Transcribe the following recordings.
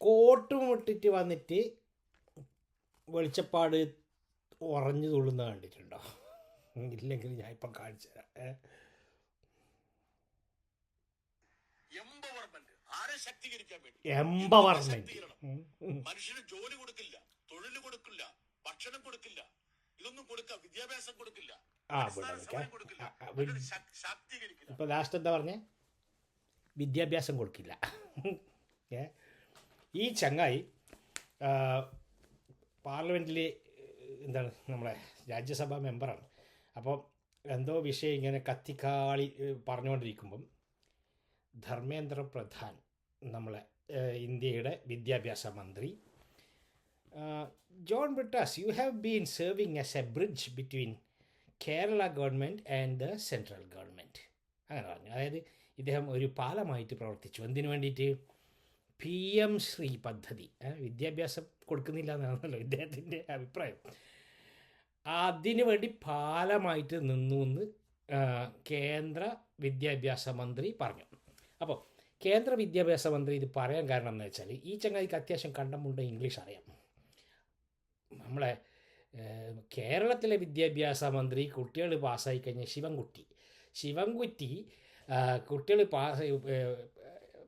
കോട്ടും മുട്ടിട്ട് വന്നിട്ട് വെളിച്ചപ്പാട് ഉറഞ്ഞു തുള്ളുന്ന കണ്ടിട്ടുണ്ടോ? ഇല്ലെങ്കിൽ ഞാൻ ഇപ്പം കാണിച്ചു തരാം. എംപവർമെന്റ്. മനുഷ്യന് ജോലി കൊടുക്കില്ല തൊഴിൽ കൊടുക്കില്ല ഭക്ഷണം കൊടുക്കില്ല ഇതൊന്നും കൊടുക്ക വിദ്യാഭ്യാസം കൊടുക്കില്ല ആ ഇപ്പൊ ലാസ്റ്റ് എന്താ പറഞ്ഞേ? വിദ്യാഭ്യാസം കൊടുക്കില്ല. ഏ? ഈ ചങ്ങായി പാർലമെന്റിൽ എന്താണ് നമ്മളെ രാജ്യസഭാ മെമ്പറാണ്. അപ്പോൾ എന്തോ വിഷയം ഇങ്ങനെ കത്തിക്കാളി പറഞ്ഞുകൊണ്ടിരിക്കുമ്പം ധർമ്മേന്ദ്ര പ്രധാൻ നമ്മളെ ഇന്ത്യയുടെ വിദ്യാഭ്യാസ മന്ത്രി John Brittas you have been serving as a bridge between Kerala government and the central government അങ്ങനെ പറഞ്ഞു. അതായത് ഇദ്ദേഹം ഒരു പാലമായിട്ട് പ്രവർത്തിച്ചു. എന്തിനു വേണ്ടിയിട്ട്? പി എം ശ്രീ പദ്ധതി വിദ്യാഭ്യാസം കൊടുക്കുന്നില്ല എന്നാണല്ലോ ഇദ്ദേഹത്തിന്റെ അഭിപ്രായം. അതിനു വേണ്ടി പാലമായിട്ട് നിന്നു എന്ന് കേന്ദ്ര വിദ്യാഭ്യാസ മന്ത്രി പറഞ്ഞു. അപ്പോൾ കേന്ദ്ര വിദ്യാഭ്യാസ മന്ത്രി ഇത് പറയാൻ കാരണം എന്ന് വെച്ചാൽ ഈ ചങ്ങാതിക്ക് അത്യാവശ്യം കണ്ടമുണ്ട് ഇംഗ്ലീഷ് അറിയാം. നമ്മളെ കേരളത്തിലെ വിദ്യാഭ്യാസ മന്ത്രി കുട്ടികൾ പാസ്സായി കഴിഞ്ഞ ശിവൻകുട്ടി. ശിവൻകുറ്റി കുട്ടികൾ പാസ്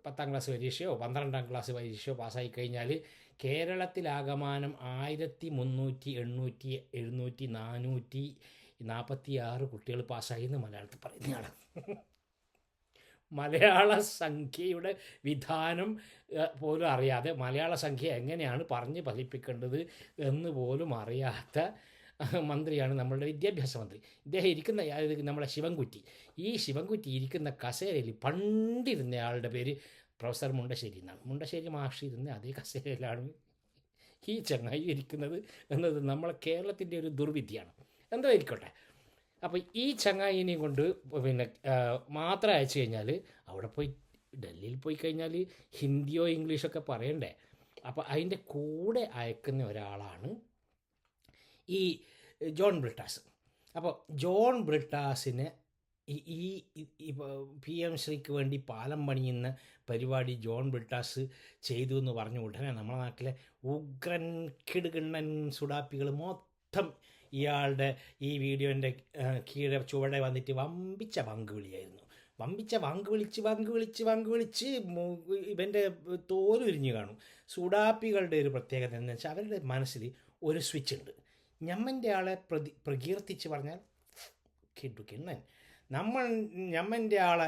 പത്താം ക്ലാസ് പരീക്ഷയോ പന്ത്രണ്ടാം ക്ലാസ് പരീക്ഷയോ പാസ്സായി കഴിഞ്ഞാൽ കേരളത്തിലാകമാനം ആയിരത്തി മുന്നൂറ്റി എണ്ണൂറ്റി എഴുന്നൂറ്റി നാനൂറ്റി നാൽപ്പത്തി ആറ് കുട്ടികൾ പാസ്സായി എന്ന് മലയാളത്തിൽ പറയുന്നതാണ്. മലയാള സംഖ്യയുടെ വിധാനം പോലും അറിയാതെ മലയാള സംഖ്യ എങ്ങനെയാണ് പറഞ്ഞ് ഫലിപ്പിക്കേണ്ടത് എന്ന് പോലും അറിയാത്ത മന്ത്രിയാണ് നമ്മളുടെ വിദ്യാഭ്യാസ മന്ത്രി. ഇദ്ദേഹം ഇരിക്കുന്ന നമ്മളെ ശിവൻകുറ്റി. ഈ ശിവൻകുറ്റി ഇരിക്കുന്ന കസേരയിൽ പണ്ടിരുന്നയാളുടെ പേര് പ്രൊഫസർ മുണ്ടശ്ശേരി എന്നാണ്. മുണ്ടശ്ശേരി മാഷി ഇരുന്ന് അതേ കസേരയിലാണ് ഈ ചങ്ങായി ഇരിക്കുന്നത് എന്നത് നമ്മളെ കേരളത്തിന്റെ ഒരു ദുർവിദ്യയാണ്. എന്തോ ഇരിക്കട്ടെ അപ്പോൾ ഈ ചങ്ങായിനെയും കൊണ്ട് പിന്നെ മാത്രം അയച്ചു കഴിഞ്ഞാൽ അവിടെ പോയി ഡൽഹിയിൽ പോയി കഴിഞ്ഞാൽ ഹിന്ദിയോ ഇംഗ്ലീഷൊക്കെ പറയണ്ടേ? അപ്പോൾ അതിന്റെ കൂടെ അയക്കുന്ന ഒരാളാണ് ഈ ജോൺ ബ്രിട്ടാസ്. അപ്പോൾ ജോൺ ബ്രിട്ടാസിന് ഈ- പി എം ശ്രീക്ക് വേണ്ടി പാലം പണിയുന്ന പരിപാടി ജോൺ ബ്രിട്ടാസ് ചെയ്തു എന്ന് പറഞ്ഞ ഉടനെ നമ്മുടെ നാട്ടിലെ ഉഗ്രൻ കിടുകിണ്ണൻ സുഡാപ്പികൾ മൊത്തം ഇയാളുടെ ഈ വീഡിയോന്റെ കീഴെ ചുവടെ വന്നിട്ട് വമ്പിച്ച പങ്ക് വിളിയായിരുന്നു വമ്പിച്ച വാങ്ക് വിളിച്ച് വാങ്ക് വിളിച്ച് വാങ്ക് വിളിച്ച് ഇവന്റെ തോലുരിഞ്ഞു കാണും. സുഡാപ്പികളുടെ ഒരു പ്രത്യേകത എന്ന് വെച്ചാൽ അവരുടെ മനസ്സിൽ ഒരു സ്വിച്ച് ഉണ്ട്. ഞമ്മന്റെ ആളെ പ്രതി പ്രകീർത്തിച്ച് പറഞ്ഞാൽ കിട്ടു കിണ്ണൻ നമ്മൾ ഞമ്മന്റെ ആളെ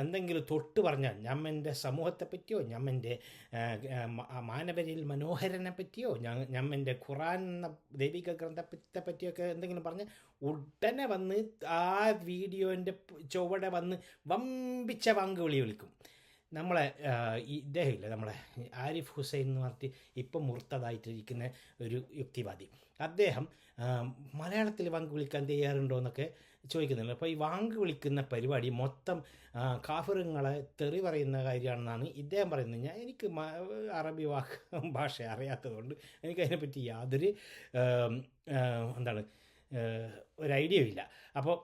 എന്തെങ്കിലും തൊട്ട് പറഞ്ഞാൽ ഞമ്മന്റെ സമൂഹത്തെ പറ്റിയോ ഞമ്മന്റെ മാനവരിൽ മനോഹരനെ പറ്റിയോ ഞമ്മന്റെ ഖുറാൻ എന്ന ദൈവിക ഗ്രന്ഥത്തെ പറ്റിയൊക്കെ എന്തെങ്കിലും പറഞ്ഞാൽ ഉടനെ വന്ന് ആ വീഡിയോന്റെ ചുവടെ വന്ന് വമ്പിച്ച പങ്ക് വിളി വിളിക്കും. നമ്മളെ ഇദ്ദേഹമില്ല നമ്മളെ ആരിഫ് ഹുസൈൻ എന്ന് പറഞ്ഞിട്ട് ഇപ്പം മുർത്തതായിട്ടിരിക്കുന്ന ഒരു യുക്തിവാദി. അദ്ദേഹം മലയാളത്തിൽ വാങ്ക് വിളിക്കാൻ തയ്യാറുണ്ടോ എന്നൊക്കെ ചോദിക്കുന്നുണ്ട്. അപ്പോൾ ഈ വാങ്ക് വിളിക്കുന്ന പരിപാടി മൊത്തം കാഫറുങ്ങളെ തെറി പറയുന്ന കാര്യമാണെന്നാണ് ഇദ്ദേഹം പറയുന്നത്. ഞാൻ എനിക്ക് അറബി വാക്ക് ഭാഷ അറിയാത്തതുകൊണ്ട് എനിക്കതിനെപ്പറ്റി യാതൊരു എന്താണ് ഒരു ഐഡിയ ഇല്ല. അപ്പോൾ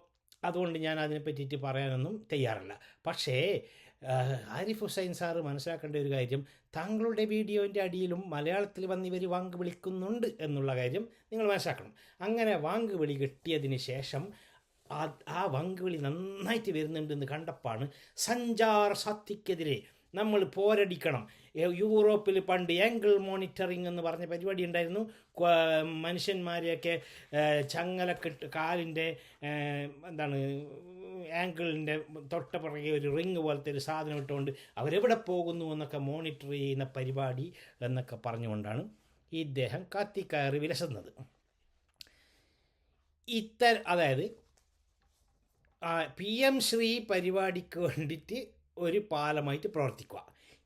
അതുകൊണ്ട് ഞാൻ അതിനെ പറ്റിയിട്ട് പറയാനൊന്നും തയ്യാറല്ല. പക്ഷേ ആരിഫ് ഹുസൈൻ സാറ് മനസ്സിലാക്കേണ്ട ഒരു കാര്യം താങ്കളുടെ വീഡിയോന്റെ അടിയിലും മലയാളത്തിൽ വന്ന് ഇവർ വാങ്ക് വിളിക്കുന്നുണ്ട് എന്നുള്ള കാര്യം നിങ്ങൾ മനസ്സിലാക്കണം. അങ്ങനെ വാങ്ക് വിളി കിട്ടിയതിന് ശേഷം ആ ആ വാങ്ക് വിളി നന്നായിട്ട് വരുന്നുണ്ടെന്ന് കണ്ടപ്പാണ് സഞ്ചാർ സത്യക്കെതിരെ നമ്മൾ പോരടിക്കണം. യൂറോപ്പിൽ പണ്ട് ആംഗിൾ മോണിറ്ററിംഗ് എന്ന് പറഞ്ഞ പരിപാടി ഉണ്ടായിരുന്നു. മനുഷ്യന്മാരെയൊക്കെ ചങ്ങലക്കെട്ട് കാലിന്റെ എന്താണ് ആംഗിളിന്റെ തൊട്ട പുറകെ ഒരു റിങ് പോലത്തെ ഒരു സാധനം ഇട്ടുകൊണ്ട് അവരെവിടെ പോകുന്നു എന്നൊക്കെ മോണിറ്റർ ചെയ്യുന്ന പരിപാടി എന്നൊക്കെ പറഞ്ഞുകൊണ്ടാണ് ഇദ്ദേഹം കത്തിക്കയറി വിലസുന്നത്. ഇത്തരം അതായത് പി എം ശ്രീ പരിപാടിക്ക് വേണ്ടിയിട്ട് ഒരു പാലമായിട്ട് പ്രവർത്തിക്കുക.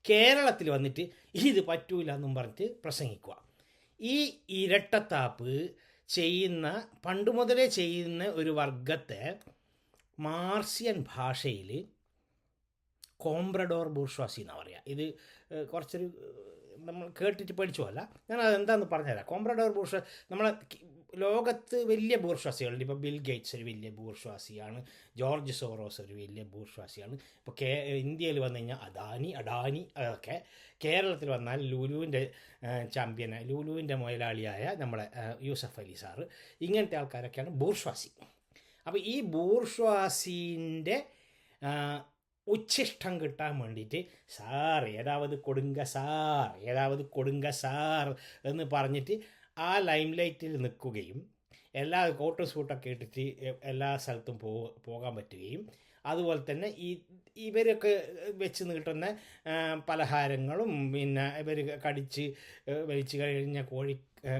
കേരളത്തിൽ വന്നിട്ട് ഇത് പറ്റൂല എന്നും പറഞ്ഞിട്ട് പ്രസംഗിക്കുക. ഈ ഇരട്ടത്താപ്പ് ചെയ്യുന്ന പണ്ട് മുതലേ ചെയ്യുന്ന ഒരു വർഗത്തെ മാർസിയൻ ഭാഷയിൽ കോംബ്രഡോർ ബൂർഷ്വാസി എന്നാണ് പറയുക ഇത് കുറച്ചൊരു നമ്മൾ കേട്ടിട്ട് പഠിച്ചു അല്ല ഞാൻ അതെന്താണെന്ന് പറഞ്ഞുതരാം. കോംബ്രഡോർ ബൂർഷ നമ്മളെ ലോകത്ത് വലിയ ബൂർഷ്വാസികളുണ്ട്. ഇപ്പോൾ ബിൽ ഗേറ്റ്സ് ഒരു വലിയ ബൂർഷ്വാസിയാണ്. ജോർജ് സോറോസ് ഒരു വലിയ ബൂർഷ്വാസിയാണ്. ഇപ്പോൾ കേ ഇന്ത്യയിൽ വന്നു കഴിഞ്ഞാൽ അദാനി അഡാനി അതൊക്കെ കേരളത്തിൽ വന്നാൽ ലുലുവിന്റെ ചാമ്പ്യൻ ലുലുവിന്റെ മുതലാളിയായ നമ്മളെ യൂസഫ് അലി സാറ് ഇങ്ങനത്തെ ആൾക്കാരൊക്കെയാണ് ബൂർഷ്വാസി. അപ്പോൾ ഈ ബൂർഷ്വാസിന്റെ ഉച്ഛിഷ്ടം കിട്ടാൻ വേണ്ടിയിട്ട് സാർ ഏതാവത് കൊടുങ്ക സാർ ഏതാവത് കൊടുങ്ക സാർ എന്ന് പറഞ്ഞിട്ട് ആ ലൈം ലൈറ്റിൽ നിൽക്കുകയും എല്ലാ കോട്ടും സൂട്ടൊക്കെ ഇട്ടിട്ട് എല്ലാ സ്ഥലത്തും പോ പോകാൻ പറ്റുകയും അതുപോലെ തന്നെ ഈ ഇവരൊക്കെ വെച്ച് നീട്ടുന്ന പലഹാരങ്ങളും പിന്നെ ഇവർ കടിച്ച് വലിച്ചു കഴിഞ്ഞ കോഴി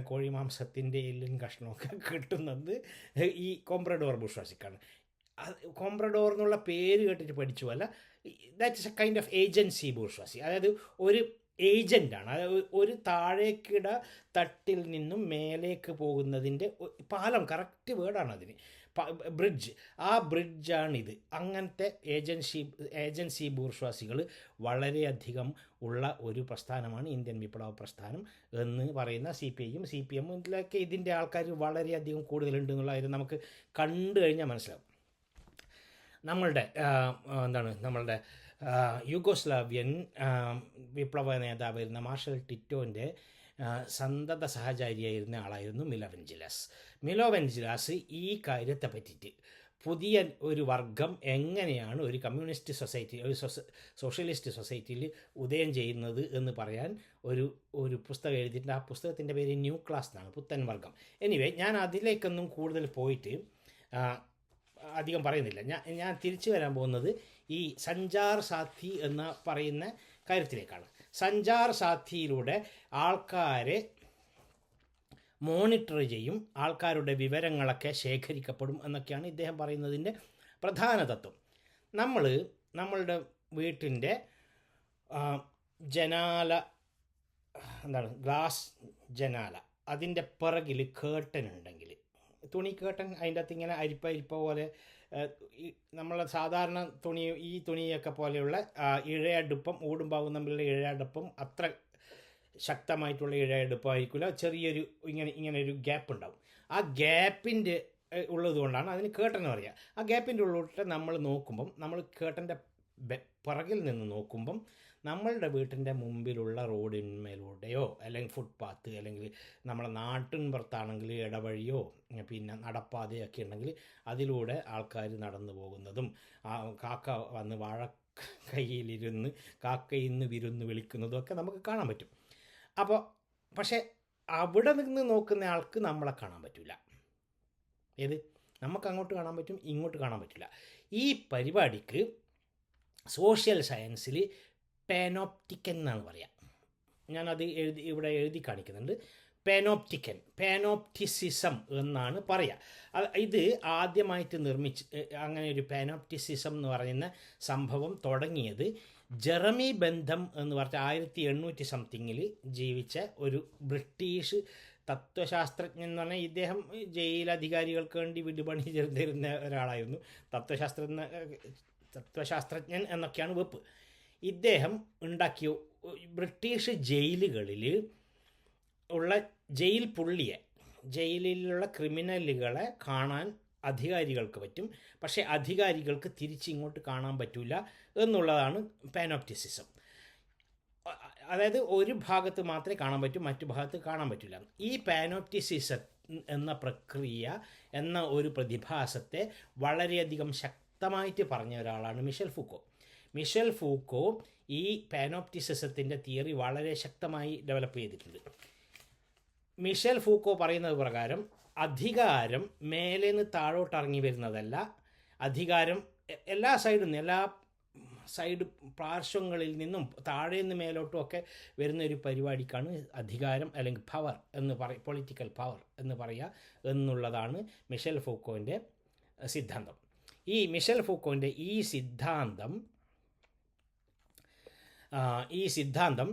കോഴി മാംസത്തിന്റെ എല്ലും കഷ്ണമൊക്കെ കിട്ടുന്നത് ഈ കോംബ്രഡോർ ബുഷ്വാസിക്കാണ്. കോംബ്രഡോർ എന്നുള്ള പേര് കേട്ടിട്ട് പഠിച്ചു അല്ല that is a kind of agency bourgeoisie. അതായത് ഒരു ഏജന്റാണ് അതായത് ഒരു താഴേക്കിട തട്ടിൽ നിന്നും മേലേക്ക് പോകുന്നതിന്റെ പാലം കറക്റ്റ് വേർഡാണ് അതിന്. ബ്രിഡ്ജ് ആ ബ്രിഡ്ജാണിത് അങ്ങനത്തെ ഏജൻസി ഏജൻസി ബൂർഷ്വാസികൾ വളരെയധികം ഉള്ള ഒരു പ്രസ്ഥാനമാണ് ഇന്ത്യൻ വിപ്ലവ പ്രസ്ഥാനം എന്ന് പറയുന്ന സി പി ഐയും സി പി എമ്മും ഇതിലൊക്കെ ഇതിന്റെ ആൾക്കാർ വളരെയധികം കൂടുതലുണ്ട് എന്നുള്ള കാര്യം നമുക്ക് കണ്ടു കഴിഞ്ഞാൽ മനസ്സിലാവും. നമ്മളുടെ എന്താണ്? നമ്മളുടെ യൂഗോസ്ലാവിയൻ വിപ്ലവ നേതാവായിരുന്ന മാർഷൽ ടിറ്റോന്റെ സന്തത സഹചാരിയായിരുന്ന ആളായിരുന്നു മിലോവെഞ്ചിലാസ്. മിലോവെഞ്ചിലാസ് ഈ കാര്യത്തെ പറ്റിയിട്ട് പുതിയ ഒരു വർഗം എങ്ങനെയാണ് ഒരു കമ്മ്യൂണിസ്റ്റ് സൊസൈറ്റി ഒരു സോഷ്യലിസ്റ്റ് സൊസൈറ്റിയിൽ ഉദയം ചെയ്യുന്നത് എന്ന് പറയാൻ ഒരു ഒരു പുസ്തകം എഴുതിയിട്ടുണ്ട്. ആ പുസ്തകത്തിന്റെ പേര് ന്യൂ ക്ലാസ് എന്നാണ് പുത്തൻ വർഗം. എനിവേ ഞാൻ അതിലേക്കൊന്നും കൂടുതൽ പോയിട്ട് അധികം പറയുന്നില്ല. ഞാൻ ഞാൻ തിരിച്ചു വരാൻ പോകുന്നത് ഈ സഞ്ചാർ സാഥി എന്ന് പറയുന്ന കാര്യത്തിലേക്കാണ്. സഞ്ചാർ സാഥിയിലൂടെ ആൾക്കാരെ മോണിറ്റർ ചെയ്യും ആൾക്കാരുടെ വിവരങ്ങളൊക്കെ ശേഖരിക്കപ്പെടും എന്നൊക്കെയാണ് ഇദ്ദേഹം പറയുന്നതിന്റെ പ്രധാന തത്വം. നമ്മൾ നമ്മളുടെ വീട്ടിന്റെ ജനാല എന്താണ് ഗ്ലാസ് ജനാല അതിന്റെ പിറകിൽ കേട്ടൻ തുണി കേട്ടൻ അതിന്റെ അകത്ത് ഇങ്ങനെ അരിപ്പ അരിപ്പ പോലെ നമ്മളെ സാധാരണ തുണി ഈ തുണിയൊക്കെ പോലെയുള്ള ഇഴയടുപ്പം ഊടുംപാവും തമ്മിലുള്ള ഇഴയടുപ്പം അത്ര ശക്തമായിട്ടുള്ള ഇഴയടുപ്പമായിരിക്കില്ല ചെറിയൊരു ഇങ്ങനെ ഇങ്ങനെ ഒരു ഗ്യാപ്പ് ഉണ്ടാവും. ആ ഗ്യാപ്പിന്റെ ഉള്ളതുകൊണ്ടാണ് അതിന് കേട്ടൻ പറയുക ആ ഗ്യാപ്പിന്റെ ഉള്ളിലോട്ട് നമ്മൾ നോക്കുമ്പം നമ്മൾ കേട്ടന്റെ പുറകിൽ നിന്ന് നോക്കുമ്പം നമ്മളുടെ വീട്ടിന്റെ മുമ്പിലുള്ള റോഡിന്മേലൂടെയോ അല്ലെങ്കിൽ ഫുട്പാത്ത് അല്ലെങ്കിൽ നമ്മളെ നാട്ടിൻപുറത്താണെങ്കിൽ ഇടവഴിയോ പിന്നെ നടപ്പാതയൊക്കെ ഉണ്ടെങ്കിൽ അതിലൂടെ ആൾക്കാർ നടന്നു പോകുന്നതും കാക്ക വന്ന് വാഴ കയ്യിലിരുന്ന് കാക്കയിൽ നിന്ന് വിരുന്ന് വിളിക്കുന്നതും ഒക്കെ നമുക്ക് കാണാൻ പറ്റും. അപ്പോൾ പക്ഷേ അവിടെ നിന്ന് നോക്കുന്ന ആൾക്ക് നമ്മളെ കാണാൻ പറ്റില്ല. ഏത്? നമുക്ക് അങ്ങോട്ട് കാണാൻ പറ്റും ഇങ്ങോട്ട് കാണാൻ പറ്റില്ല. ഈ പരിപാടിക്ക് സോഷ്യൽ സയൻസിൽ പാനോപ്റ്റിക്കൻ എന്നാണ് പറയുക ഞാനത് എഴുതി ഇവിടെ എഴുതി കാണിക്കുന്നുണ്ട്. പാനോപ്റ്റിക്കൻ പാനോപ്റ്റിസിസം എന്നാണ് പറയുക ഇത് ആദ്യമായിട്ട് നിർമ്മിച്ച് അങ്ങനെ ഒരു പാനോപ്റ്റിസിസം എന്ന് പറയുന്ന സംഭവം തുടങ്ങിയത് ജെറമി ബന്ധം എന്ന് പറഞ്ഞ ആയിരത്തി എണ്ണൂറ്റി സംതിങ്ങിൽ ജീവിച്ച ഒരു ബ്രിട്ടീഷ് തത്വശാസ്ത്രജ്ഞൻ എന്ന് പറഞ്ഞാൽ ഇദ്ദേഹം ജയിലധികാരികൾക്ക് വേണ്ടി വിടുപണി തരുന്ന ഒരാളായിരുന്നു. തത്വശാസ്ത്ര തത്വശാസ്ത്രജ്ഞൻ എന്നൊക്കെയാണ് വെപ്പ്. ഇദ്ദേഹം ഉണ്ടാക്കിയ ബ്രിട്ടീഷ് ജയിലുകളിൽ ഉള്ള ജയിൽ പുള്ളിയെ ജയിലിലുള്ള ക്രിമിനലുകളെ കാണാൻ അധികാരികൾക്ക് പറ്റും. പക്ഷേ അധികാരികൾക്ക് തിരിച്ചിങ്ങോട്ട് കാണാൻ പറ്റില്ല എന്നുള്ളതാണ് പാനോപ്റ്റിസിസം. അതായത് ഒരു ഭാഗത്ത് മാത്രമേ കാണാൻ പറ്റൂ മറ്റു ഭാഗത്ത് കാണാൻ പറ്റില്ല ഈ പാനോപ്റ്റിസിസം എന്ന പ്രക്രിയ എന്ന ഒരു പ്രതിഭാസത്തെ വളരെയധികം ശക്തമായിട്ട് പറഞ്ഞ ഒരാളാണ് മിഷൽ ഫൂക്കോ. മിഷൽ ഫൂക്കോ ഈ പാനോപ്റ്റിസിസത്തിന്റെ തിയറി വളരെ ശക്തമായി ഡെവലപ്പ് ചെയ്തിട്ടുണ്ട്. മിഷൽ ഫൂക്കോ പറയുന്നത് പ്രകാരം അധികാരം മേലെ നിന്ന് താഴോട്ട് ഇറങ്ങി വരുന്നതല്ല അധികാരം എല്ലാ സൈഡിൽ നിന്ന് എല്ലാ സൈഡ് പാർശ്വങ്ങളിൽ നിന്നും താഴെ നിന്ന് മേലോട്ടും ഒക്കെ വരുന്ന ഒരു പരിപാടിക്കാണ് അധികാരം അല്ലെങ്കിൽ പവർ എന്ന് പറ പൊളിറ്റിക്കൽ പവർ എന്ന് പറയുക എന്നുള്ളതാണ് മിഷൽ ഫൂക്കോന്റെ സിദ്ധാന്തം. ഈ മിഷൽ ഫൂക്കോന്റെ ഈ സിദ്ധാന്തം ഈ സിദ്ധാന്തം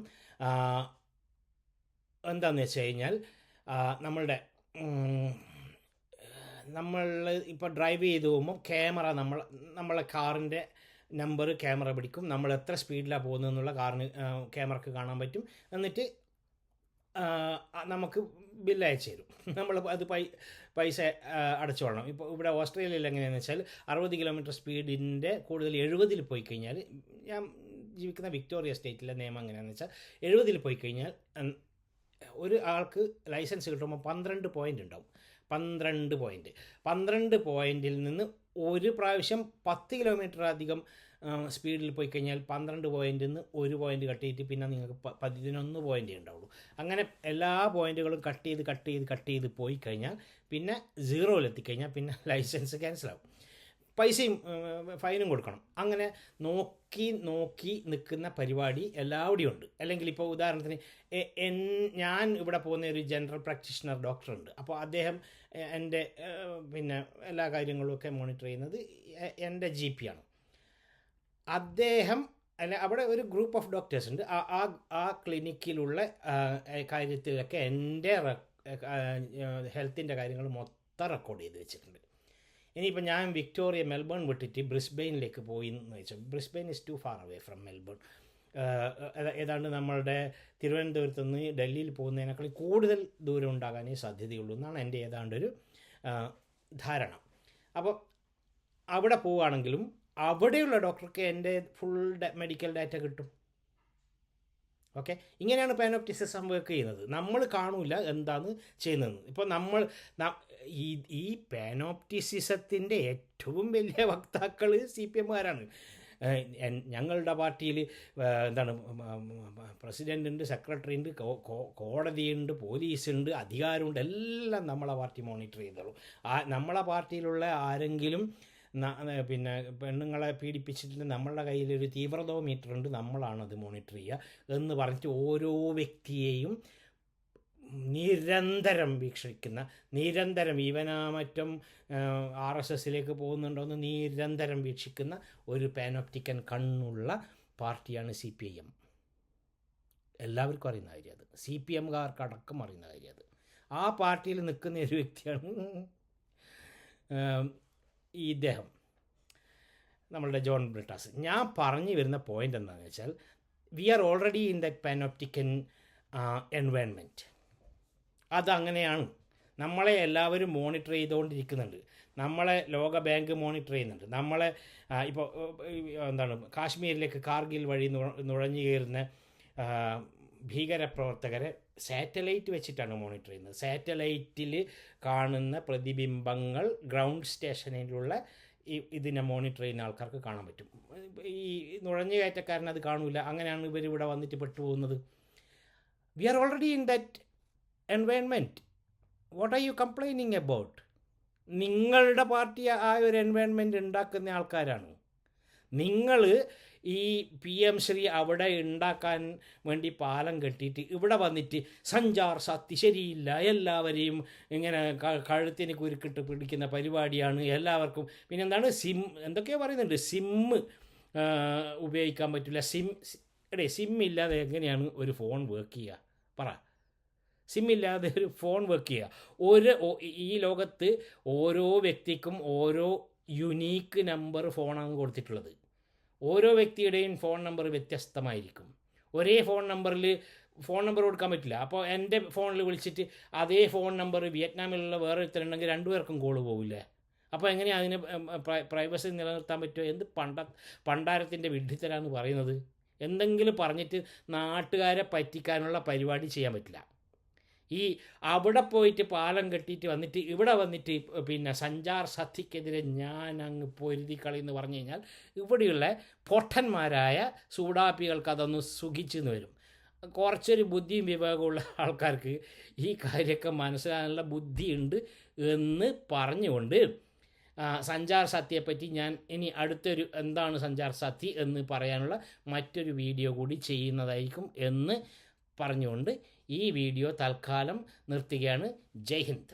എന്താണെന്ന് വെച്ച് കഴിഞ്ഞാൽ നമ്മളുടെ നമ്മൾ ഇപ്പോൾ ഡ്രൈവ് ചെയ്ത് പോകുമ്പോൾ ക്യാമറ നമ്മൾ നമ്മളെ കാറിന്റെ നമ്പർ ക്യാമറ പിടിക്കും. നമ്മൾ എത്ര സ്പീഡിലാണ് പോകുന്നതെന്നുള്ള കാറിന് ക്യാമറക്ക് കാണാൻ പറ്റും. എന്നിട്ട് നമുക്ക് ബില്ല് അയച്ചു തരും. നമ്മൾ അത് പൈ പൈസ അടച്ചോളണം ഇപ്പോൾ ഇവിടെ ഓസ്ട്രേലിയയിൽ എങ്ങനെയാണെന്ന് വെച്ചാൽ അറുപത് കിലോമീറ്റർ സ്പീഡിന്റെ കൂടുതൽ എഴുപതിൽ പോയി കഴിഞ്ഞാൽ ഞാൻ ജീവിക്കുന്ന വിക്ടോറിയ സ്റ്റേറ്റിലെ നിയമം എങ്ങനെയാണെന്ന് വെച്ചാൽ എഴുപതിൽ പോയി കഴിഞ്ഞാൽ ഒരു ആൾക്ക് ലൈസൻസ് കിട്ടുമ്പോൾ പന്ത്രണ്ട് പോയിന്റ് ഉണ്ടാവും. പന്ത്രണ്ട് പോയിന്റ് പന്ത്രണ്ട് പോയിന്റിൽ നിന്ന് ഒരു പ്രാവശ്യം പത്ത് കിലോമീറ്റർ അധികം സ്പീഡിൽ പോയി കഴിഞ്ഞാൽ പന്ത്രണ്ട് പോയിന്റിൽ നിന്ന് ഒരു പോയിന്റ് കട്ട് ചെയ്തിട്ട് പിന്നെ നിങ്ങൾക്ക് പതിനൊന്ന് പോയിന്റ് ഉണ്ടാവുള്ളൂ. അങ്ങനെ എല്ലാ പോയിന്റുകളും കട്ട് ചെയ്ത് കട്ട് ചെയ്ത് കട്ട് ചെയ്ത് പോയി കഴിഞ്ഞാൽ പിന്നെ സീറോയിൽ എത്തിക്കഴിഞ്ഞാൽ പിന്നെ ലൈസൻസ് ക്യാൻസലാവും പൈസയും ഫൈനും കൊടുക്കണം. അങ്ങനെ നോക്കി നോക്കി നിൽക്കുന്ന പരിപാടി എല്ലാവിടെയും ഉണ്ട്. അല്ലെങ്കിൽ ഇപ്പോൾ ഉദാഹരണത്തിന് എൻ- ഞാൻ ഇവിടെ പോകുന്ന ഒരു ജനറൽ പ്രാക്ടീഷണർ ഡോക്ടറുണ്ട്. അപ്പോൾ അദ്ദേഹം എന്റെ പിന്നെ എല്ലാ കാര്യങ്ങളും ഒക്കെ മോണിറ്റർ ചെയ്യുന്നത് എന്റെ ജി പി ആണ്. അദ്ദേഹം അല്ല അവിടെ ഒരു ഗ്രൂപ്പ് ഓഫ് ഡോക്ടേഴ്സ് ഉണ്ട്. ആ ആ ആ ക്ലിനിക്കിലുള്ള കാര്യത്തിലൊക്കെ എന്റെ ഹെൽത്തിന്റെ കാര്യങ്ങൾ മൊത്തം റെക്കോർഡ് ചെയ്ത് വെച്ചിട്ടുണ്ട്. ഇനിയിപ്പോൾ ഞാൻ വിക്ടോറിയ മെൽബൺ വിട്ടിട്ട് ബ്രിസ്ബെയിനിലേക്ക് പോയി എന്ന് വെച്ചാൽ Brisbane is too far away from Melbourne. ഏതാ- ഏതാണ്ട് നമ്മളുടെ തിരുവനന്തപുരത്ത് നിന്ന് ഡൽഹിയിൽ പോകുന്നതിനേക്കാൾ കൂടുതൽ ദൂരം ഉണ്ടാകാനേ സാധ്യതയുള്ളൂ എന്നാണ് എന്റെ ഏതാണ്ടൊരു ധാരണ. അപ്പോൾ അവിടെ പോവുകയാണെങ്കിലും അവിടെയുള്ള ഡോക്ടർക്ക് എന്റെ ഫുൾ മെഡിക്കൽ ഡാറ്റ കിട്ടും. ഓക്കെ? ഇങ്ങനെയാണ് പാനോപ്റ്റിസിസം വർക്ക് ചെയ്യുന്നത്. നമ്മൾ കാണൂല എന്താണ് ചെയ്യുന്നത് ഇപ്പോൾ നമ്മൾ ഈ ഈ പാനോപ്റ്റിസിസത്തിന്റെ ഏറ്റവും വലിയ വക്താക്കൾ സി പി എമ്മുകാരാണ് ഞങ്ങളുടെ പാർട്ടിയിൽ എന്താണ് പ്രസിഡന്റ് ഉണ്ട് സെക്രട്ടറി ഉണ്ട് കോടതിയുണ്ട് പോലീസുണ്ട് അധികാരമുണ്ട് എല്ലാം നമ്മളെ പാർട്ടി മോണിറ്റർ ചെയ്യുന്നുള്ളൂ ആ നമ്മളെ പാർട്ടിയിലുള്ള ആരെങ്കിലും പിന്നെ പെണ്ണുങ്ങളെ പീഡിപ്പിച്ചിട്ട് നമ്മളുടെ കയ്യിലൊരു തീവ്രതോ മീറ്റർ ഉണ്ട് നമ്മളാണത് മോണിറ്റർ ചെയ്യുക എന്ന് പറഞ്ഞിട്ട് ഓരോ വ്യക്തിയെയും നിരന്തരം വീക്ഷിക്കുന്ന നിരന്തരം ഇവനാ മറ്റും ആർ എസ് എസിലേക്ക് പോകുന്നുണ്ടോയെന്ന് നിരന്തരം വീക്ഷിക്കുന്ന ഒരു പാനോപ്റ്റിക്കൻ കണ്ണുള്ള പാർട്ടിയാണ് സി പി ഐ എം. എല്ലാവർക്കും അറിയുന്ന കാര്യം അത്. സി പി എംകാർക്ക് അടക്കം അറിയുന്ന കാര്യം അത്. ആ പാർട്ടിയിൽ നിൽക്കുന്ന ഒരു വ്യക്തിയാണ് ഈ ഇദ്ദേഹം നമ്മളുടെ ജോൺ ബ്രിട്ടാസ്. ഞാൻ പറഞ്ഞു വരുന്ന പോയിന്റ് എന്താണെന്ന് വെച്ചാൽ we are already in that panopticon environment അതങ്ങനെയാണ്. നമ്മളെ എല്ലാവരും മോണിറ്റർ ചെയ്തുകൊണ്ടിരിക്കുന്നുണ്ട്. നമ്മളെ ലോക ബാങ്ക് മോണിറ്റർ ചെയ്യുന്നുണ്ട്. നമ്മളെ ഇപ്പോൾ എന്താണ് കാശ്മീരിലേക്ക് കാർഗിൽ വഴി നുഴ- നുഴഞ്ഞു കയറുന്ന ഭീകരപ്രവർത്തകരെ സാറ്റലൈറ്റ് വെച്ചിട്ടാണ് മോണിറ്റർ ചെയ്യുന്നത്. സാറ്റലൈറ്റിൽ കാണുന്ന പ്രതിബിംബങ്ങൾ ഗ്രൗണ്ട് സ്റ്റേഷനിലുള്ള ഈ ഇതിനെ മോണിറ്റർ ചെയ്യുന്ന ആൾക്കാർക്ക് കാണാൻ പറ്റും. ഈ നുഴഞ്ഞു കയറ്റക്കാരൻ അത് കാണൂല. അങ്ങനെയാണ് ഇവർ ഇവിടെ വന്നിട്ട് പെട്ടുപോകുന്നത്. We are already in that environment what are you complaining about നിങ്ങളുടെ പാർട്ടി ആ ഒരു എൻവയൺമെന്റ് ഉണ്ടാക്കുന്ന ആൾക്കാരാണ്? നിങ്ങൾ ഈ പി എം ശ്രീ അവിടെ ഉണ്ടാക്കാൻ വേണ്ടി പാലം കെട്ടിയിട്ട് ഇവിടെ വന്നിട്ട് സഞ്ചാർ സത്യ ശരിയില്ല എല്ലാവരെയും ഇങ്ങനെ കഴുത്തിന് കുരുക്കിട്ട് പിടിക്കുന്ന പരിപാടിയാണ് എല്ലാവർക്കും. പിന്നെ എന്താണ് സിം എന്തൊക്കെയോ പറയുന്നുണ്ട് സിമ്മ് ഉപയോഗിക്കാൻ പറ്റില്ല. സിം എടേ സിം ഇല്ലാതെ എങ്ങനെയാണ് ഒരു ഫോൺ വർക്ക് ചെയ്യുക പറ. സിം ഇല്ലാതെ ഒരു ഫോൺ വർക്ക് ചെയ്യുക ഒരു ഈ ലോകത്ത് ഓരോ വ്യക്തിക്കും ഓരോ യുനീക്ക് നമ്പർ ഫോണാണ് കൊടുത്തിട്ടുള്ളത്. ഓരോ വ്യക്തിയുടെയും ഫോൺ നമ്പർ വ്യത്യസ്തമായിരിക്കും. ഒരേ ഫോൺ നമ്പറിൽ ഫോൺ നമ്പർ കൊടുക്കാൻ പറ്റില്ല. അപ്പോൾ എന്റെ ഫോണിൽ വിളിച്ചിട്ട് അതേ ഫോൺ നമ്പർ വിയറ്റ്നാമിലുള്ള വേറെ ഒരുത്തരുണ്ടെങ്കിൽ രണ്ടുപേർക്കും കോൾ പോകില്ലേ അപ്പോൾ എങ്ങനെയാണ് അതിന് പ്രൈവസി നിലനിർത്താൻ പറ്റുമോ എന്ത് പണ്ട പണ്ടാരത്തിന്റെ വിഡ്ഢിത്തരാന്ന് പറയുന്നത്? എന്തെങ്കിലും പറഞ്ഞിട്ട് നാട്ടുകാരെ പറ്റിക്കാനുള്ള പരിപാടി ചെയ്യാൻ പറ്റില്ല. ഈ അവിടെ പോയിട്ട് പാലം കെട്ടിയിട്ട് വന്നിട്ട് ഇവിടെ വന്നിട്ട് പിന്നെ സഞ്ചാർ സത്യക്കെതിരെ ഞാൻ അങ്ങ് പൊരുതി കളി എന്ന് പറഞ്ഞു കഴിഞ്ഞാൽ ഇവിടെയുള്ള പൊട്ടന്മാരായ സൂടാപ്പികൾക്ക് അതൊന്ന് സുഖിച്ചെന്ന് വരും. കുറച്ചൊരു ബുദ്ധിയും വിവേകമുള്ള ആൾക്കാർക്ക് ഈ കാര്യമൊക്കെ മനസ്സിലാകാനുള്ള ബുദ്ധിയുണ്ട് എന്ന് പറഞ്ഞുകൊണ്ട് സഞ്ചാർ സത്യയെപ്പറ്റി ഞാൻ ഇനി അടുത്തൊരു എന്താണ് സഞ്ചാർ സത്യ എന്ന് പറയാനുള്ള മറ്റൊരു വീഡിയോ കൂടി ചെയ്യുന്നതായിരിക്കും എന്ന് പറഞ്ഞുകൊണ്ട് ഈ വീഡിയോ തൽക്കാലം നിർത്തുകയാണ്. ജയ് ഹിന്ദ്.